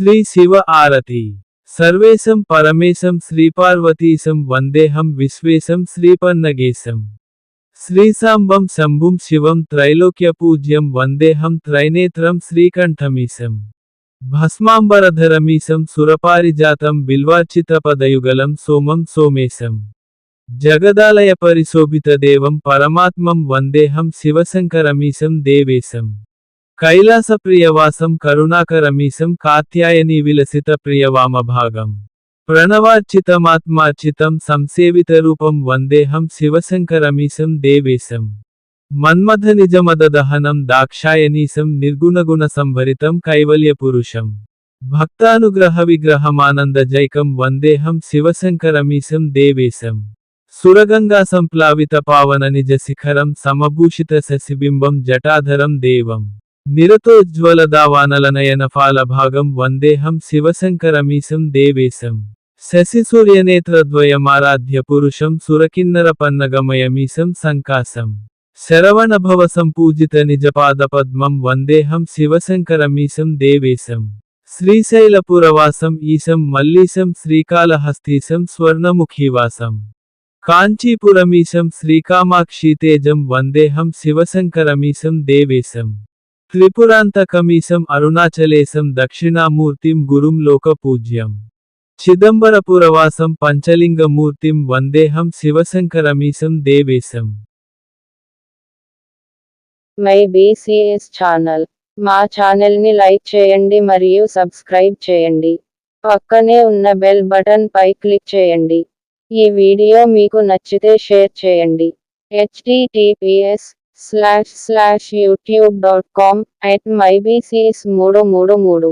శ్రీ శివ ఆరతి. సర్వేశం పరమేశం శ్రీపార్వతీశం వందేహం విశ్వేశం శ్రీపన్నగేశం. శ్రీసాంబం శంభుం శివం త్రైలోక్యపూజ్యం వందేహం త్రైనేత్రం శ్రీకంఠమీశం. భస్మాంబరధరమీశం సురపారిజాతం బిల్వార్చితపదయుగలం సోమం సోమేశం. జగదాలయ పరిశోభితదేవం పరమాత్మం వందేహం శివశంకరమీశం దేవేశం. కైలాస ప్రియవాసం కరుణాకరమీశం కాత్యాయని విలసిత ప్రియవామభాగం ప్రణవార్చితమాత్మార్చితం సంసేవితరూపం వందేహం శివశంకరమీశం దేవేశం. మన్మథ నిజమద దాక్షాయనీశం నిర్గుణగుణ సంభరితం కైవల్యపురుషం. భక్తానుగ్రహ విగ్రహమానందజైకం వందేహం శివశంకరమీశం దేవేశం. సురగంగా సంప్లావిత పావన నిజ శిఖరం సమభూషిత శశిబింబం జటాధరం దేవం. నిరతోజ్వలదావానలనయన ఫాలభాగం వందేహం శివశంకరమీశం దేవేశం. శశిసూర్యనేత్రద్వయమారాధ్య పురుషం సురకిన్నర పన్నగమయమీశం సంకాసం శరవణభవ సంపూజిత నిజపాదపద్మం వందేహం శివశంకరమీశం దేవేశం. శ్రీశైలపురవాసం ఈశం మల్లీశం శ్రీకాళహస్తీశం స్వర్ణముఖీవాసం. కాంచీపురమీశం శ్రీకామాక్షీతేజం వందేహం శివశంకరమీశం దేవేశం. త్రిపురాంతకమీశం అరుణాచలేశం దక్షిణామూర్తిం గురుం లోకపూజ్యం. చిదంబరపురవాసం పంచలింగమూర్తిం వందేహం శివశంకరమీశం దేవేశం. My BCS channel. మా ఛానల్ని లైక్ చేయండి మరియు సబ్స్క్రైబ్ చేయండి. పక్కనే ఉన్న బెల్ బటన్ పై క్లిక్ చేయండి. ఈ వీడియో మీకు నచ్చితే షేర్ చేయండి. HTTPS slash slash YouTube dot com at my BCS మూడు మూడు మూడు.